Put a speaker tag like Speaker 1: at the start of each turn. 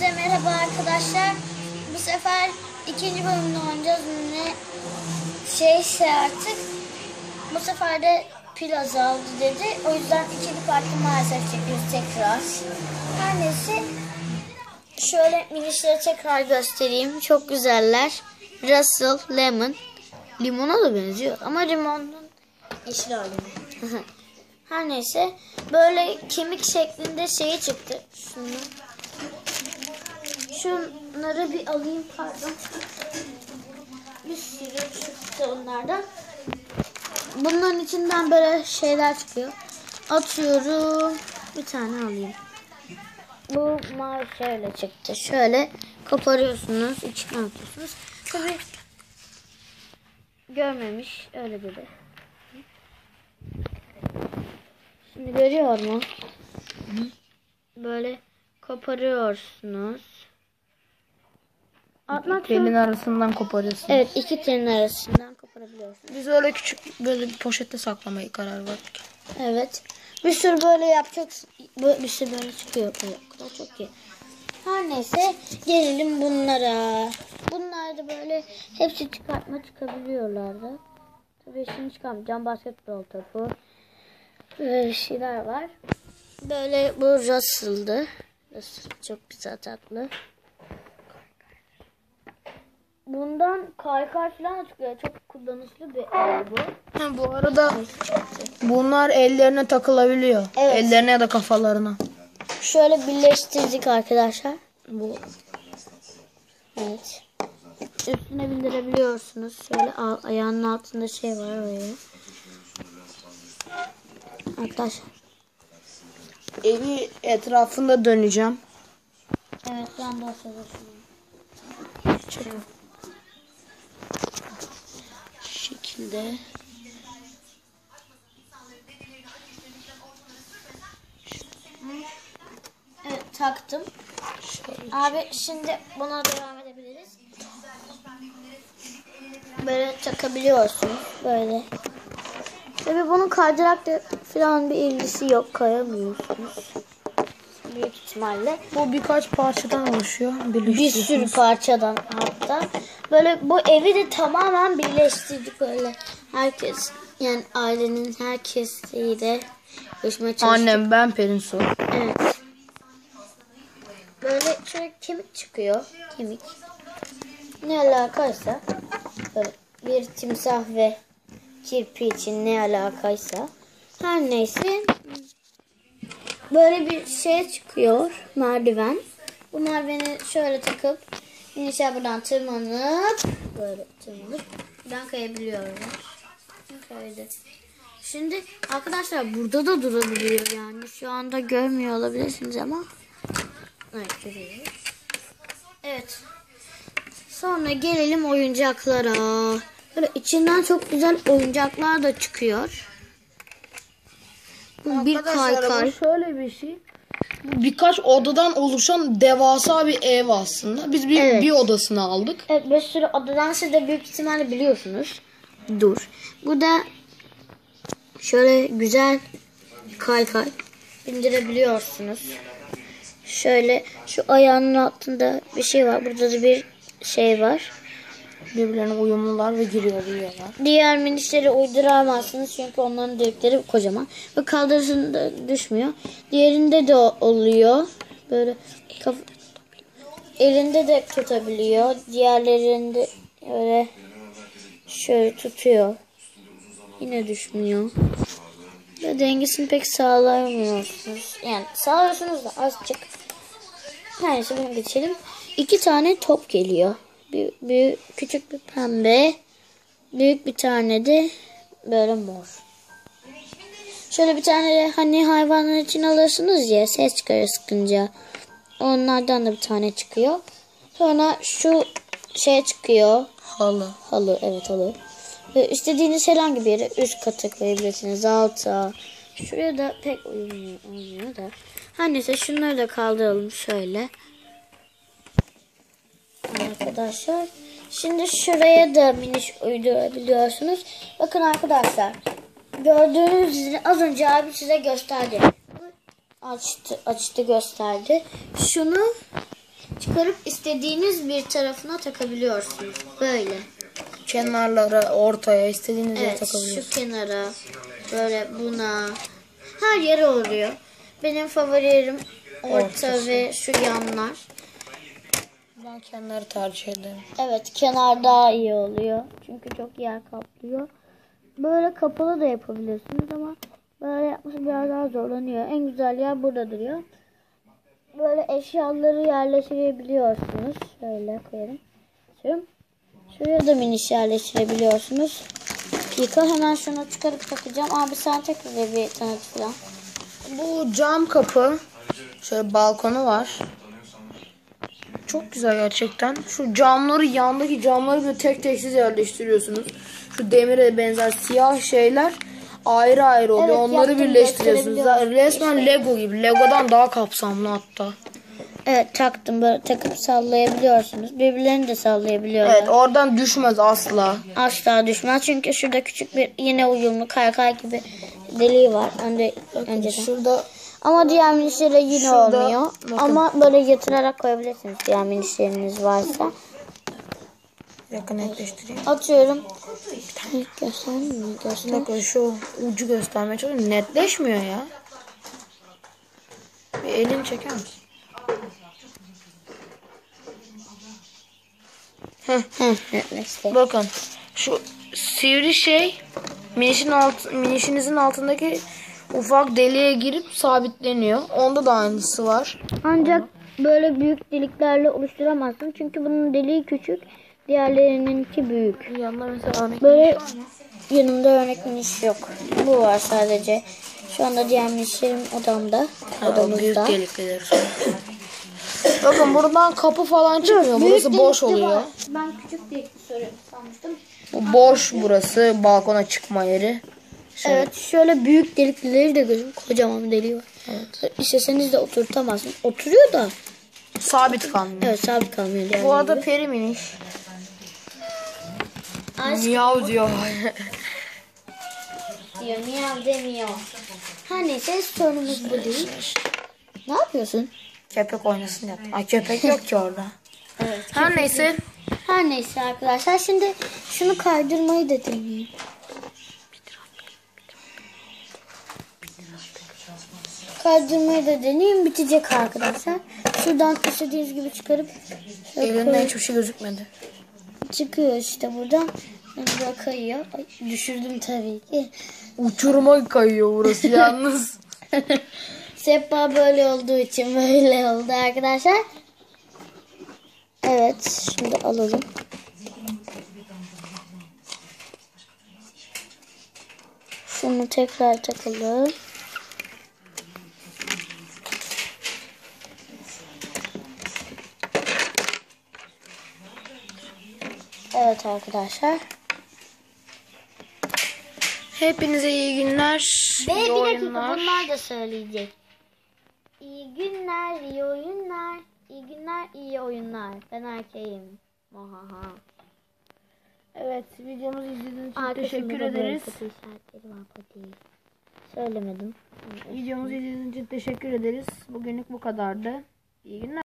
Speaker 1: Hepinize merhaba arkadaşlar. Bu sefer ikinci bölümde oynayacağız. Ne şeyse artık. Bu sefer de pil azaldı dedi. O yüzden ikinci parti maalesef çekiyoruz tekrar. Her neyse şöyle minişleri tekrar göstereyim. Çok güzeller. Russell, Lemon. Limona da benziyor ama limonun yeşil hali. Her neyse böyle kemik şeklinde şeyi çıktı. Şunu. Şunları bir alayım pardon. Bir sürü çıktı onlardan. Bunların içinden böyle şeyler çıkıyor. Atıyorum. Bir tane alayım. Bu mavi şöyle çıktı. Şöyle koparıyorsunuz. içine atıyorsunuz. Tabii görmemiş. Öyle dedi. Şimdi görüyor mu? Böyle koparıyorsunuz. Atmak zorunda.
Speaker 2: arasından koparıyorsun.
Speaker 1: Evet iki telin arasından koparabiliyorsunuz.
Speaker 2: Biz öyle küçük böyle bir poşette saklamayı karar verdik.
Speaker 1: Evet. Bir sürü böyle. Böyle bir sürü böyle çıkıyor. Kadar çok iyi. Her neyse gelelim bunlara. Bunlar da böyle hepsi çıkartma çıkabiliyorlar da. Tabii şimdi çıkarmayacağım. Basketbol topu. Böyle şeyler var. Böyle bu Russell'dı. Russell çok güzel tatlı. Bundan kaykay falan çıkıyor. Çok kullanışlı bir el bu.
Speaker 2: Ha, bu arada bunlar ellerine takılabiliyor.
Speaker 1: Evet.
Speaker 2: Ellerine ya da kafalarına.
Speaker 1: Şöyle birleştirdik arkadaşlar.
Speaker 2: Bu
Speaker 1: Evet. Üstüne bindirebiliyorsunuz. Şöyle ayağının altında şey var oraya. Arkadaşlar.
Speaker 2: evi etrafında döneceğim.
Speaker 1: Evet ben de o sırada şunu.
Speaker 2: Şekilde.
Speaker 1: Evet taktım.
Speaker 2: Şöyle.
Speaker 1: Abi şimdi buna devam edebiliriz. Böyle takabiliyorsunuz. Böyle. Tabii bunun kaydırakla falan bir ilgisi yok. Kayamıyorsunuz. Büyük ihtimalle.
Speaker 2: Bu birkaç parçadan oluşuyor.
Speaker 1: Bir sürü parçadan hatta. Böyle bu evi de tamamen birleştirdik böyle. Herkes yani ailenin herkesiyle görüşmeye çalıştık.
Speaker 2: Annem ben Pelin Su.
Speaker 1: Evet. Böyle şöyle kemik çıkıyor. Kemik. Ne alakaysa böyle bir timsah ve kirpi için ne alakaysa her neyse böyle bir şey çıkıyor merdiven. Bu merdiveni şöyle takıp inişe buradan tırmanıp böyle tırmanıp buradan kayabiliyoruz. Kaydı. Şimdi arkadaşlar burada da durabiliyor yani. Şu anda görmüyor olabilirsiniz ama. Evet görüyoruz. Evet. Sonra gelelim oyuncaklara. Böyle içinden çok güzel oyuncaklar da çıkıyor. Bir
Speaker 2: Arkadaşlar,
Speaker 1: kaykay.
Speaker 2: Bu şöyle bir şey. Bu birkaç odadan oluşan devasa bir ev aslında. Biz bir,
Speaker 1: Evet.
Speaker 2: bir odasını aldık.
Speaker 1: Evet bir sürü odadan siz de büyük ihtimalle biliyorsunuz. Dur. Bu da şöyle güzel kaykay bindirebiliyorsunuz. Şöyle şu ayağının altında bir şey var. Burada da bir şey var.
Speaker 2: Birbirlerine uyumlular ve giriyor biliyorlar.
Speaker 1: Diğer minişleri uyduramazsınız çünkü onların delikleri kocaman. Ve kaldırısında düşmüyor. Diğerinde de oluyor. Böyle kaf- elinde de tutabiliyor. Diğerlerinde öyle şöyle tutuyor. Yine düşmüyor. Ve dengesini pek sağlayamıyorsunuz. Yani sağlıyorsunuz da azıcık. Neyse bunu geçelim. İki tane top geliyor. Bir, bir küçük bir pembe. Büyük bir tane de böyle mor. Şöyle bir tane de hani hayvanlar için alırsınız ya ses çıkarır sıkınca. Onlardan da bir tane çıkıyor. Sonra şu şey çıkıyor.
Speaker 2: Halı.
Speaker 1: Halı evet halı. Ve istediğiniz herhangi bir yere üst kata koyabilirsiniz. Alta. Şuraya da pek uymuyor, uymuyor da. Her neyse şunları da kaldıralım şöyle. Arkadaşlar. Şimdi şuraya da miniş uydurabiliyorsunuz. Bakın arkadaşlar. Gördüğünüz üzere az önce abi size gösterdi. Açtı, açtı gösterdi. Şunu çıkarıp istediğiniz bir tarafına takabiliyorsunuz. Böyle.
Speaker 2: Kenarlara, ortaya istediğiniz yere
Speaker 1: Evet
Speaker 2: takabiliyorsunuz.
Speaker 1: şu kenara böyle buna her yere oluyor. Benim favorilerim orta
Speaker 2: Ortası.
Speaker 1: ve şu yanlar.
Speaker 2: Ben kenarı tercih ederim.
Speaker 1: Evet kenar daha iyi oluyor. Çünkü çok yer kaplıyor. Böyle kapalı da yapabilirsiniz ama böyle yapması biraz daha zorlanıyor. En güzel yer burada duruyor. Böyle eşyaları yerleştirebiliyorsunuz. Şöyle koyalım. Şöyle. Şuraya da miniş yerleştirebiliyorsunuz. Yıka hemen şunu çıkarıp takacağım. Abi sen tekrar bir tanıt falan.
Speaker 2: Bu cam kapı. Şöyle balkonu var. Çok güzel gerçekten. Şu camları yandaki camları böyle tek tek siz yerleştiriyorsunuz. Şu demire benzer siyah şeyler ayrı ayrı oluyor.
Speaker 1: Evet,
Speaker 2: Onları birleştiriyorsunuz. Resmen Lego gibi. Lego'dan daha kapsamlı hatta.
Speaker 1: Evet taktım böyle takıp sallayabiliyorsunuz. Birbirlerini de sallayabiliyorlar.
Speaker 2: Evet oradan düşmez asla.
Speaker 1: Asla düşmez çünkü şurada küçük bir yine uyumlu kaykay gibi deliği var. Önce, önceden.
Speaker 2: Şurada
Speaker 1: Ama diğer minişlere yine
Speaker 2: Şurada,
Speaker 1: olmuyor.
Speaker 2: bakın.
Speaker 1: Ama böyle yatırarak koyabilirsiniz diğer minişleriniz varsa.
Speaker 2: yakın netleştireyim.
Speaker 1: Atıyorum. Göstereyim mi? Göster.
Speaker 2: Bakın şu ucu göstermeye çalışıyorum. Netleşmiyor ya. Bir elini çeker misin? Heh. Bakın şu sivri şey minişin alt, minişinizin altındaki ufak deliğe girip sabitleniyor. Onda da aynısı var.
Speaker 1: Ancak böyle büyük deliklerle oluşturamazsın. Çünkü bunun deliği küçük. Diğerlerininki büyük.
Speaker 2: Yanında mesela örnek
Speaker 1: Böyle yanımda örnek miniş yok. Bu var sadece. Şu anda diğer minişlerim odamda.
Speaker 2: büyük
Speaker 1: Odamızda.
Speaker 2: delikleri. Bakın buradan kapı falan çıkmıyor. Burası boş oluyor.
Speaker 1: Ben küçük delikli soruyorum sanmıştım.
Speaker 2: Bu boş burası. Balkona çıkma yeri.
Speaker 1: Evet şöyle büyük deliklileri de görün. Kocaman bir deliği var. Evet. İsteseniz de oturtamazsınız. Oturuyor da.
Speaker 2: Sabit kalmıyor.
Speaker 1: Evet sabit kalmıyor.
Speaker 2: Bu arada peri miniş. Miyav diyor.
Speaker 1: diyor. Miyav demiyor. Her neyse sorunumuz bu değil. Ne yapıyorsun?
Speaker 2: köpek oynasın yaptım. Ay köpek yok ki orada.
Speaker 1: Evet.
Speaker 2: Her neyse.
Speaker 1: Her neyse arkadaşlar şimdi şunu kaydırmayı da deneyeyim. Kaydırmayı da deneyeyim bitecek arkadaşlar. Şuradan istediğiniz gibi çıkarıp
Speaker 2: Elinden hiçbir şey gözükmedi.
Speaker 1: çıkıyor işte buradan. Burada kayıyor. Ay, düşürdüm tabii ki.
Speaker 2: Uçuruma kayıyor burası yalnız.
Speaker 1: Sehpa böyle olduğu için böyle oldu arkadaşlar. Evet şimdi alalım. Şunu tekrar takalım. Evet arkadaşlar.
Speaker 2: Hepinize iyi günler.
Speaker 1: Ve
Speaker 2: iyi
Speaker 1: bir dakika
Speaker 2: oyunlar.
Speaker 1: bunlar da söyleyecek. İyi günler, iyi oyunlar. İyi günler, iyi oyunlar. Ben erkeğim. Muhaha.
Speaker 2: Evet videomuzu izlediğiniz için
Speaker 1: Arkasında
Speaker 2: teşekkür ederiz.
Speaker 1: Söylemedim.
Speaker 2: Videomuzu izlediğiniz için teşekkür ederiz. Bugünlük bu kadardı. İyi günler.